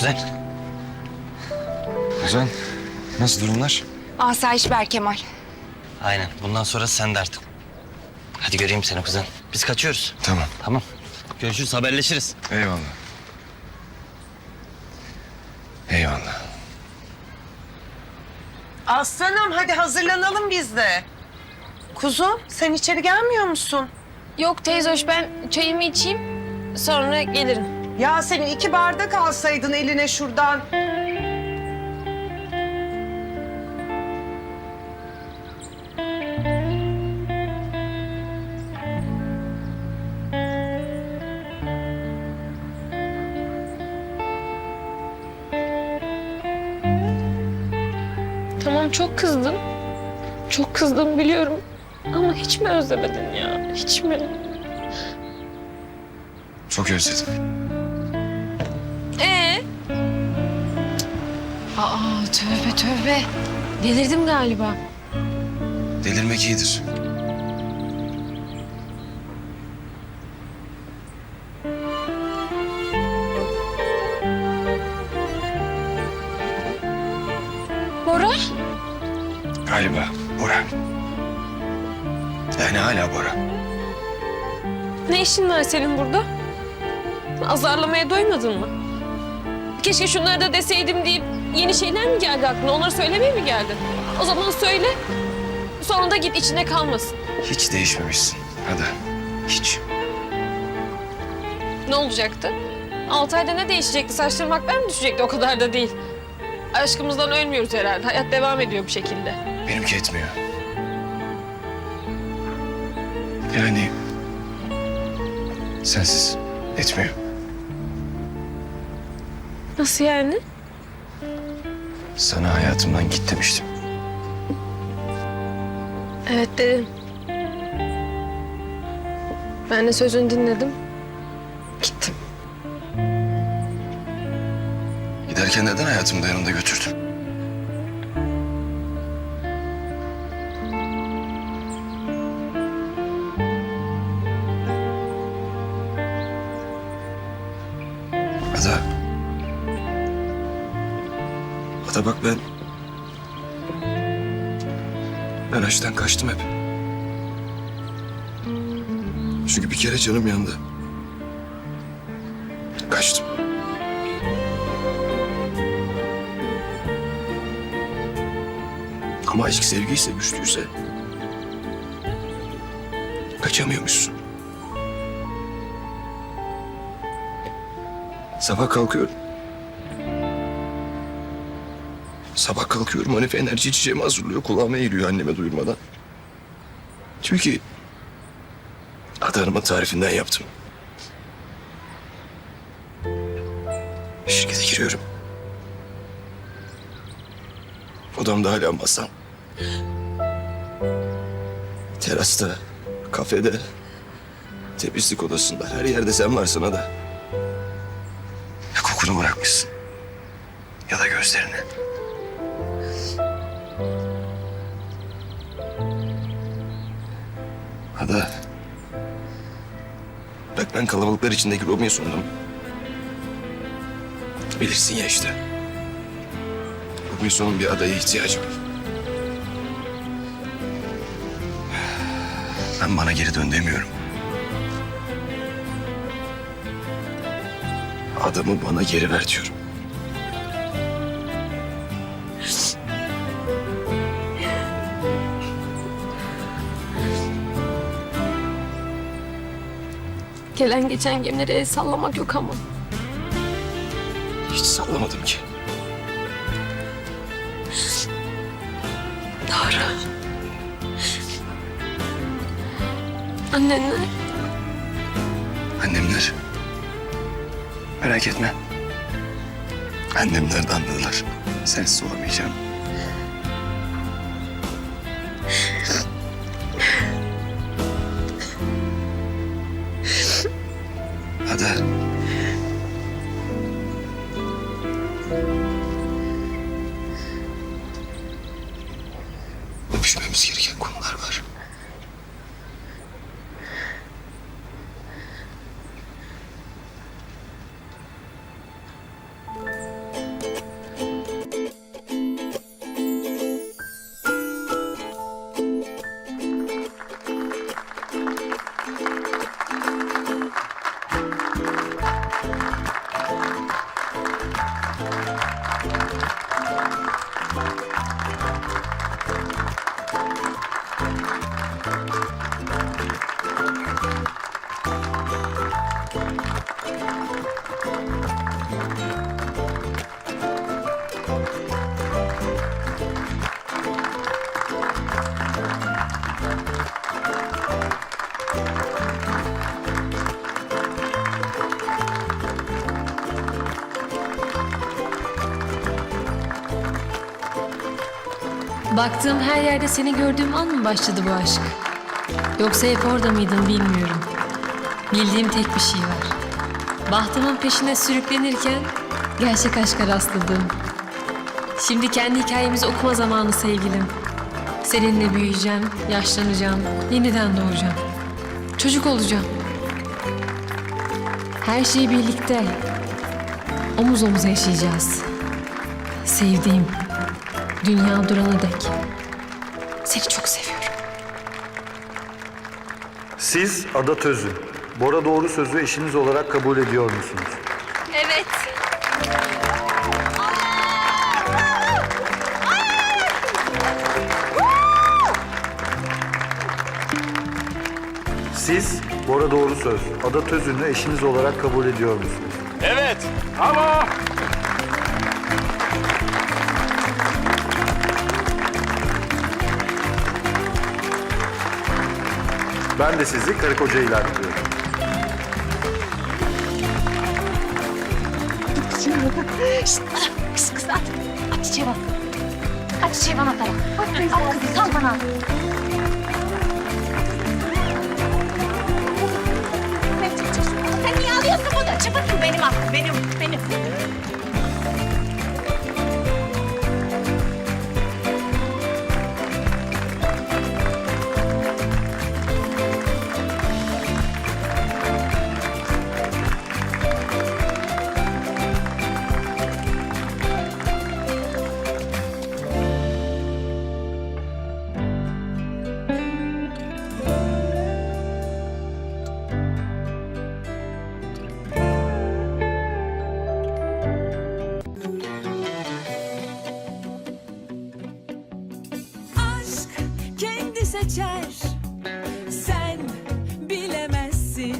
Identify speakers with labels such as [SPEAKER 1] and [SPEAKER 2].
[SPEAKER 1] Kuzen.
[SPEAKER 2] Kuzen, nasıl durumlar?
[SPEAKER 3] Asayiş Berkemal.
[SPEAKER 1] Aynen. Bundan sonra sen de artık. Hadi göreyim seni kuzen. Biz kaçıyoruz.
[SPEAKER 2] Tamam,
[SPEAKER 1] Tamam. Görüşürüz, haberleşiriz.
[SPEAKER 2] eyvallah. Eyvallah.
[SPEAKER 4] Aslanım hadi hazırlanalım biz de. Kuzum sen içeri gelmiyor musun?
[SPEAKER 5] Yok teyzoş ben çayımı içeyim sonra gelirim.
[SPEAKER 4] Ya senin iki bardak alsaydın eline şuradan.
[SPEAKER 5] Tamam çok kızdım. Çok kızdım biliyorum. Ama hiç mi özlemedin ya? Hiç mi?
[SPEAKER 2] Çok özledim.
[SPEAKER 5] Ee? Aa tövbe tövbe. Delirdim galiba.
[SPEAKER 2] Delirmek iyidir.
[SPEAKER 5] Bora?
[SPEAKER 2] Galiba Bora. Yani hala Bora.
[SPEAKER 5] Ne işin var senin burada? Azarlamaya doymadın mı? Keşke şunları da deseydim deyip yeni şeyler mi geldi aklına? Onları söylemeye mi geldin? O zaman söyle. Sonra da git içinde kalmasın.
[SPEAKER 2] Hiç değişmemişsin. Hadi. Hiç.
[SPEAKER 5] Ne olacaktı? Altı ayda ne değişecekti? Saçlarım haklar mı düşecekti? O kadar da değil. Aşkımızdan ölmüyoruz herhalde. Hayat devam ediyor bir şekilde.
[SPEAKER 2] Benimki etmiyor. Yani... Sensiz etmiyor.
[SPEAKER 5] Nasıl yani?
[SPEAKER 2] Sana hayatımdan git demiştim.
[SPEAKER 5] Evet dedim. Ben de sözünü dinledim. Gittim.
[SPEAKER 2] Giderken neden hayatımı da yanımda götürdün? Ada. Ada bak ben... Ben aşktan kaçtım hep. Çünkü bir kere canım yandı. Kaçtım. Ama aşk sevgiyse, güçlüyse... Kaçamıyormuşsun. Sabah kalkıyorum. Sabah kalkıyorum Hanife enerji içeceğimi hazırlıyor. Kulağıma eğiliyor anneme duyurmadan. Çünkü Adanımın tarifinden yaptım. Şirkete giriyorum. Odamda hala masam. Terasta, kafede, temizlik odasında her yerde sen varsın da. Ya kokunu bırakmışsın ya da gözlerini. Ada. Bak ben kalabalıklar içindeki Romeo'sundum. Bilirsin ya işte. Romeo'sunun bir adaya ihtiyacı var. Ben bana geri dön demiyorum. Adamı bana geri ver diyorum.
[SPEAKER 5] Gelen geçen gemilere el sallamak yok ama.
[SPEAKER 2] Hiç sallamadım ki.
[SPEAKER 5] Doğru. Annenler.
[SPEAKER 2] Annemler. Merak etme. Annemler de anladılar. Sensiz olamayacağım. Hadi.
[SPEAKER 5] Baktığım her yerde seni gördüğüm an mı başladı bu aşk? Yoksa hep orada mıydın bilmiyorum. Bildiğim tek bir şey var. Bahtımın peşine sürüklenirken gerçek aşka rastladım. Şimdi kendi hikayemizi okuma zamanı sevgilim. Seninle büyüyeceğim, yaşlanacağım, yeniden doğacağım. Çocuk olacağım. Her şeyi birlikte, omuz omuza yaşayacağız. Sevdiğim, dünya durana dek. Seni çok seviyorum.
[SPEAKER 6] Siz Ada Tözü, Bora Doğru Sözü eşiniz olarak kabul ediyor musunuz?
[SPEAKER 5] Evet.
[SPEAKER 6] Siz Bora Doğru Söz, Ada Tözü'nü eşiniz olarak kabul ediyor musunuz?
[SPEAKER 7] Evet. Ama
[SPEAKER 6] Ben de sizi karı koca ilan ediyorum.
[SPEAKER 8] Kız kız at. At çiçeği bana. At çiçeği bana at. At kızı sal bana. Sen niye alıyorsun bunu? Çıpıtım benim aklım. Benim, benim.
[SPEAKER 9] Aşk kendi seçer